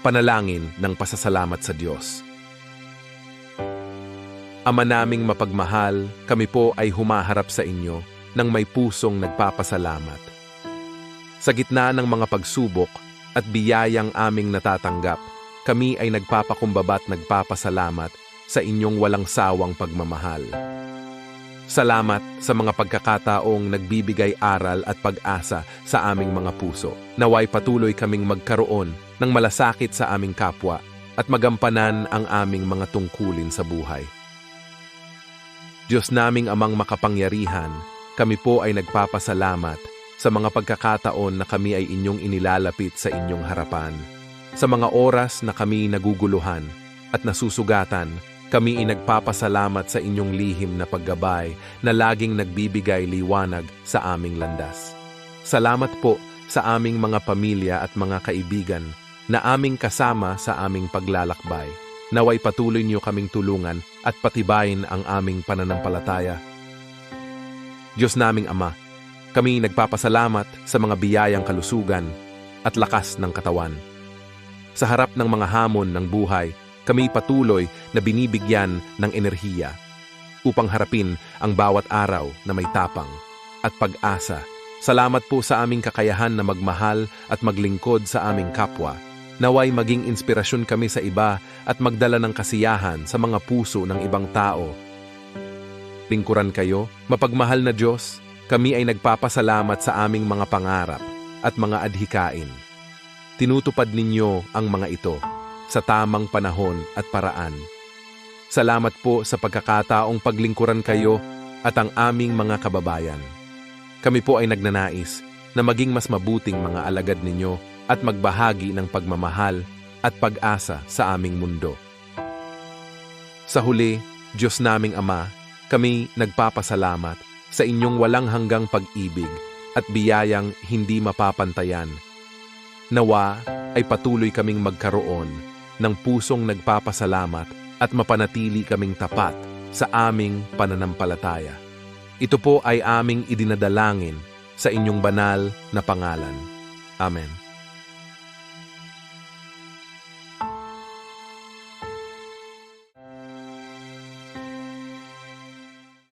Panalangin ng pasasalamat sa Diyos. Ama naming mapagmahal, kami po ay humaharap sa inyo ng may pusong nagpapasalamat. Sa gitna ng mga pagsubok at biyayang aming natatanggap, kami ay nagpapakumbaba at nagpapasalamat sa inyong walang sawang pagmamahal. Salamat sa mga pagkakataong nagbibigay aral at pag-asa sa aming mga puso. Naway patuloy kaming magkaroon ng malasakit sa aming kapwa at magampanan ang aming mga tungkulin sa buhay. Diyos naming amang makapangyarihan, kami po ay nagpapasalamat sa mga pagkakataon na kami ay inyong inilalapit sa inyong harapan. Sa mga oras na kami naguguluhan at nasusugatan, kami ay nagpapasalamat sa inyong lihim na paggabay na laging nagbibigay liwanag sa aming landas. Salamat po sa aming mga pamilya at mga kaibigan na aming kasama sa aming paglalakbay. Naway patuloy niyo kaming tulungan at patibayin ang aming pananampalataya. Diyos naming Ama, kami nagpapasalamat sa mga biyayang kalusugan at lakas ng katawan. Sa harap ng mga hamon ng buhay, kami patuloy na binibigyan ng enerhiya upang harapin ang bawat araw na may tapang at pag-asa. Salamat po sa aming kakayahan na magmahal at maglingkod sa aming kapwa. Naway maging inspirasyon kami sa iba at magdala ng kasiyahan sa mga puso ng ibang tao. Lingkuran kayo, mapagmahal na Diyos, kami ay nagpapasalamat sa aming mga pangarap at mga adhikain. Tinutupad ninyo ang mga ito sa tamang panahon at paraan. Salamat po sa pagkakataong paglingkuran kayo at ang aming mga kababayan. Kami po ay nagnanais na maging mas mabuting mga alagad ninyo at magbahagi ng pagmamahal at pag-asa sa aming mundo. Sa huli, Diyos naming Ama, kami nagpapasalamat sa inyong walang hanggang pag-ibig at biyayang hindi mapapantayan. Nawa ay patuloy kaming magkaroon ng pusong nagpapasalamat at mapanatili kaming tapat sa aming pananampalataya. Ito po ay aming idinadalangin sa inyong banal na pangalan. Amen.